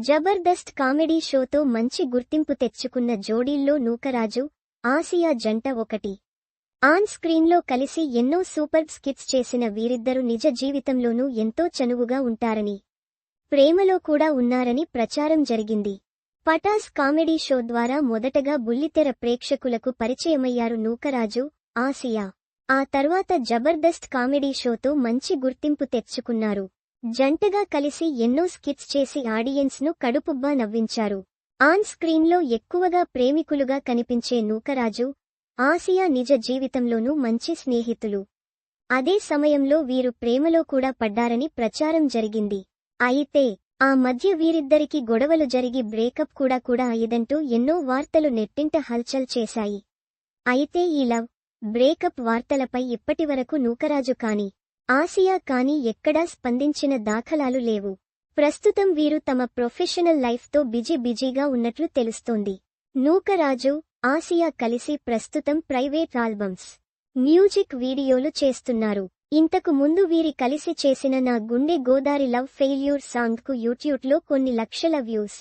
Jabardasth comedy షోతో మంచి గుర్తింపు తెచ్చుకున్న జోడీల్లో నూకరాజు ఆసియా జంట ఒకటి. ఆన్ స్క్రీన్లో కలిసి ఎన్నో సూపర్ స్కిట్స్ చేసిన వీరిద్దరు నిజ జీవితంలోనూ ఎంతో చనువుగా ఉంటారని ప్రేమలో కూడా ఉన్నారని ప్రచారం జరిగింది. పటాస్ కామెడీ షో ద్వారా మొదటగా బుల్లితెర ప్రేక్షకులకు పరిచయమయ్యారు నూకరాజు ఆసియా. ఆ తర్వాత జబర్దస్త్ కామెడీ షోతో మంచి గుర్తింపు తెచ్చుకున్నారు. జంటగా కలిసి ఎన్నో స్కిట్స్ చేసి ఆడియన్స్ను కడుపుబ్బా నవ్వించారు. ఆన్ స్క్రీన్లో ఎక్కువగా ప్రేమికులుగా కనిపించే నూకరాజు ఆసియా నిజ జీవితంలోనూ మంచి స్నేహితులు. అదే సమయంలో వీరు ప్రేమలో కూడా పడ్డారని ప్రచారం జరిగింది. అయితే ఆ మధ్య వీరిద్దరికి గొడవలు జరిగి బ్రేకప్ కూడా కూడా అయ్యదంటూ ఎన్నో వార్తలు నెట్టింట హల్చల్ చేశాయి. అయితే ఈ లవ్ బ్రేకప్ వార్తలపై ఇప్పటివరకు నూకరాజు కాని ఆసియా కాని ఎక్కడా స్పందించిన దాఖలాలు లేవు. ప్రస్తుతం వీరు తమ ప్రొఫెషనల్ లైఫ్తో బిజీ బిజీగా ఉన్నట్లు తెలుస్తోంది. నూకరాజు ఆసియా కలిసి ప్రస్తుతం ప్రైవేట్ ఆల్బమ్స్ మ్యూజిక్ వీడియోలు చేస్తున్నారు. ఇంతకు ముందు వీరి కలిసి చేసిన నా గుండె గోదారి లవ్ ఫెయిల్యూర్ సాంగ్కు యూట్యూబ్లో కొన్ని లక్షల వ్యూస్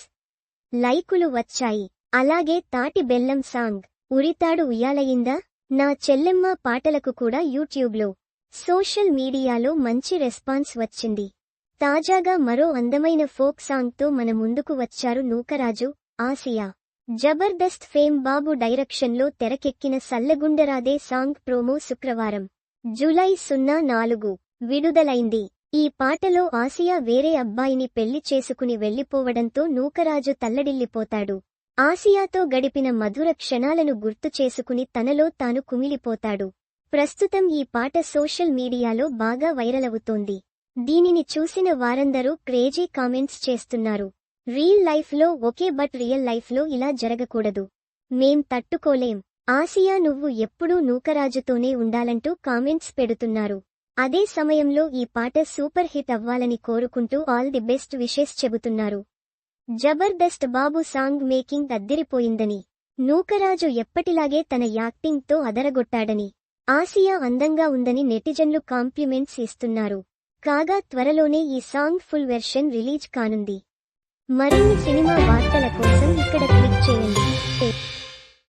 లైకులు వచ్చాయి. అలాగే తాటి బెల్లం సాంగ్ ఉరితాడు ఉయ్యాలయిందా నా చెల్లెమ్మ పాటలకు కూడా యూట్యూబ్లో సోషల్ మీడియాలో మంచి రెస్పాన్స్ వచ్చింది. తాజాగా మరో అందమైన ఫోక్ సాంగ్తో మన ముందుకు వచ్చారు నూకరాజు ఆసియా. జబర్దస్త్ ఫేమ్ బాబు డైరెక్షన్లో తెరకెక్కిన సల్లగుండరాదే సాంగ్ ప్రోమో శుక్రవారం. జూలై సున్నా నాలుగు. విడుదలైంది. ఈ పాటలో ఆసియా వేరే అబ్బాయిని పెళ్ళి చేసుకుని వెళ్ళిపోవడంతో నూకరాజు తల్లడిల్లిపోతాడు. ఆసియాతో గడిపిన మధుర క్షణాలను గుర్తు చేసుకుని తనలో తాను కుమిలిపోతాడు. ప్రస్తుతం ఈ పాట సోషల్ మీడియాలో బాగా వైరల్ అవుతోంది. దీనిని చూసిన వారందరూ క్రేజీ కామెంట్స్ చేస్తున్నారు. రియల్ లైఫ్లో ఒకే బట్ రియల్ లైఫ్లో ఇలా జరగకూడదు. మేం తట్టుకోలేం. ఆసియా నువ్వు ఎప్పుడూ నూకరాజుతోనే ఉండాలంటూ కామెంట్స్ పెడుతున్నారు. అదే సమయంలో ఈ పాట సూపర్ హిట్ అవ్వాలని కోరుకుంటూ ఆల్ ది బెస్ట్ విషెస్ చెబుతున్నారు. జబర్దస్త్ బాబు సాంగ్ మేకింగ్ అద్దిరిపోయిందని. నూకరాజు ఎప్పటిలాగే తన యాక్టింగ్తో అదరగొట్టాడని. ఆసియా అందంగా ఉందని నెటిజన్లు కాంప్లిమెంట్స్ ఇస్తున్నారు. కాగా త్వరలోనే ఈ సాంగ్ ఫుల్ వెర్షన్ రిలీజ్ కానుంది. మరిన్ని సినిమా వార్తల కోసం ఇక్కడ క్లిక్ చేయండి.